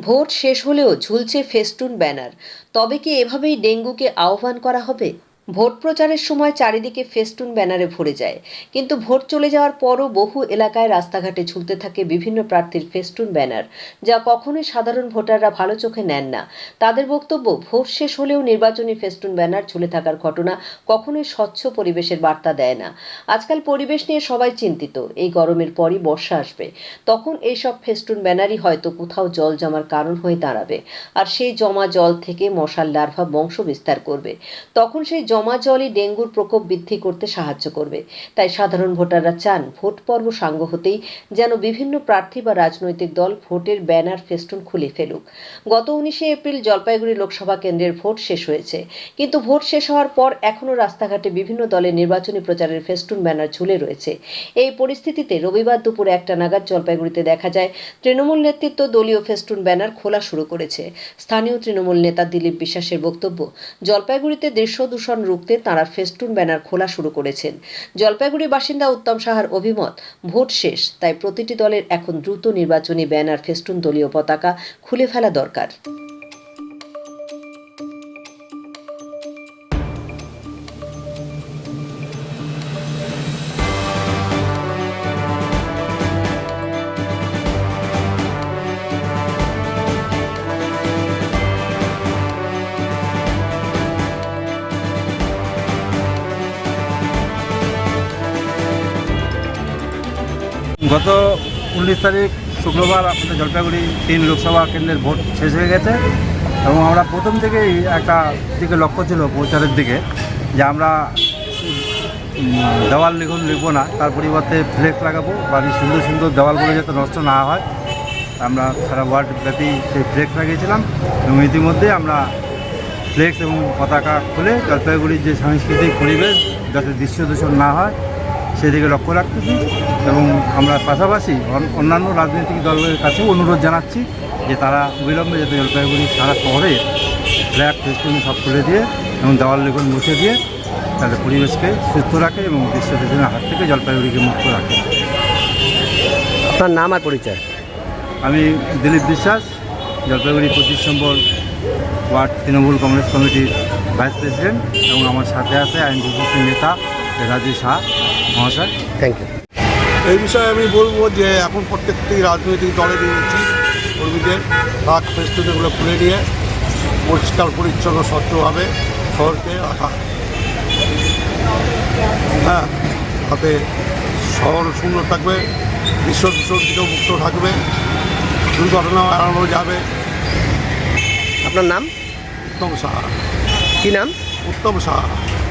Vote শেষ হলেও ঝুলছে ফেস্টুন ব্যানার। তবে কি এভাবেই ডেঙ্গুকে আহ্বান করা হবে? ভোট প্রচারের সময় চারিদিকে ফেস্টুন ব্যানারে ভরে যায়। কিন্তু ভোট চলে যাওয়ার পরও বহু এলাকায় রাস্তাঘাটে ঝুলতে থাকে বিভিন্ন প্রার্থীর ফেস্টুন ব্যানার, যা কখনোই সাধারণ ভোটাররা ভালো চোখে নেন না। তাদের বক্তব্য, ভোট শেষ হলেও নির্বাচনী ফেস্টুন ব্যানার ঝুলে থাকার ঘটনা কখনোই স্বচ্ছ পরিবেশের বার্তা দেয় না। আজকাল পরিবেশ নিয়ে সবাই চিন্তিত, এই গরমের পরই বর্ষা আসবে। তখন এইসব ফেস্টুন ব্যানারই হয়তো কোথাও জল জমার কারণ হয়ে দাঁড়াবে, আর সেই জমা জল থেকে মশার লার্ভা বংশ বিস্তার করবে। তখন সেই জমা জলই ডেঙ্গুর প্রকোপ বৃদ্ধি করতে সাহায্য করবে। তাই সাধারণ ভোটাররা চান ভোট পর্ব সাঙ্গ হতেই যেন বিভিন্ন প্রার্থী বা রাজনৈতিক দল ভোটের ব্যানার ফেস্টুন খুলে ফেলুক। গত উনিশে এপ্রিল জলপাইগুড়ি লোকসভা কেন্দ্রের ভোট শেষ হয়েছে। কিন্তু ভোট শেষ হওয়ার পর এখনও রাস্তাঘাটে বিভিন্ন দলের নির্বাচনী প্রচারের ফেস্টুন ব্যানার ঝুলে রয়েছে। এই পরিস্থিতিতে রবিবার দুপুরে একটা নাগাদ জলপাইগুড়িতে দেখা যায়, তৃণমূল নেতৃত্ব দলীয় ফেস্টুন ব্যানার খোলা শুরু করেছে। স্থানীয় তৃণমূল নেতা দিলীপ বিশ্বাসের বক্তব্য, জলপাইগুড়িতে দৃশ্য দূষণ রুখতে তাঁরা ফেস্টুন ব্যানার খোলা শুরু করেছেন। জলপাইগুড়ি বাসিন্দা উত্তম সাহার অভিমত, ভোট শেষ, তাই প্রতিটি দলের এখন দ্রুত নির্বাচনী ব্যানার, ফেস্টুন দলীয় পতাকা খুলে ফেলা দরকার। গত উনিশ তারিখ শুক্রবার আমাদের জলপাইগুড়ি তিন লোকসভা কেন্দ্রের ভোট শেষ হয়ে গেছে এবং আমরা প্রথম থেকেই একটা দিকে লক্ষ্য ছিল প্রচারের দিকে যে আমরা দেওয়াল লিখন লিখব না, তার পরিবর্তে ফ্লেক্স লাগাবো, বাড়ির সুন্দর সুন্দর দেওয়ালগুলো যাতে নষ্ট না হয়। আমরা সারা ওয়ার্ল্ড ব্যাপী সেই ফ্লেক্স লাগিয়েছিলাম এবং ইতিমধ্যে আমরা ফ্লেক্স এবং পতাকা খুলে জলপাইগুড়ির যে সাংস্কৃতিক পরিবেশ যাতে দৃশ্য দূষণ না হয় সেদিকে লক্ষ্য রাখতেছি এবং আমরা পাশাপাশি অন্যান্য রাজনৈতিক দলের কাছেও অনুরোধ জানাচ্ছি যে তারা অবিলম্বে যাতে জলপাইগুড়ি সারা শহরে ফ্ল্যাট ফেস্টুন সব খুলে দিয়ে এবং দেওয়াল লিখন মুছে দিয়ে তাদের পরিবেশকে সুস্থ রাখে এবং দৃশ্য দূষণের হাত থেকে জলপাইগুড়িকে মুক্ত রাখে। আপনার নাম আর পরিচয়? আমি দিলীপ বিশ্বাস জলপাইগুড়ি পঁচিশ নম্বর ওয়ার্ড তৃণমূল কংগ্রেস কমিটির ভাইস প্রেসিডেন্ট এবং আমার সাথে আছে আইনজীবী নেতা রাজু শাহ মহাশয়। থ্যাংক ইউ এই বিষয়ে আমি বলব যে এখন প্রত্যেকটি রাজনৈতিক দলেরই উচিত কর্মীদের রাগ ফেস্টুনগুলো খুলে নিয়ে পরিষ্কার পরিচ্ছন্ন স্বচ্ছভাবে শহরকে রাখা। হ্যাঁ তাতে শহর সুন্দর থাকবে বিশ্ব দূষণ থেকেও মুক্ত থাকবে দুর্ঘটনাও এড়ানো যাবে। আপনার নাম? উত্তম সাহা। কি নাম? উত্তম সাহা।